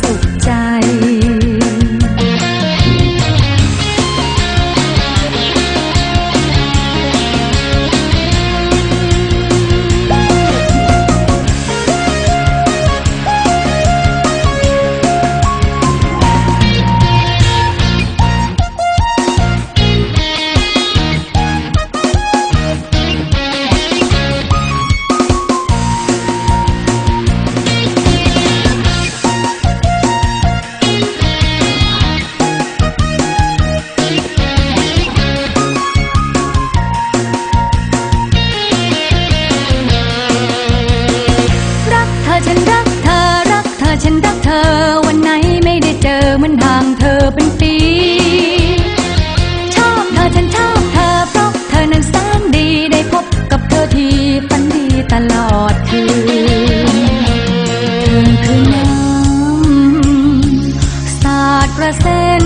things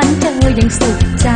ฝันเจอยังสุขใจ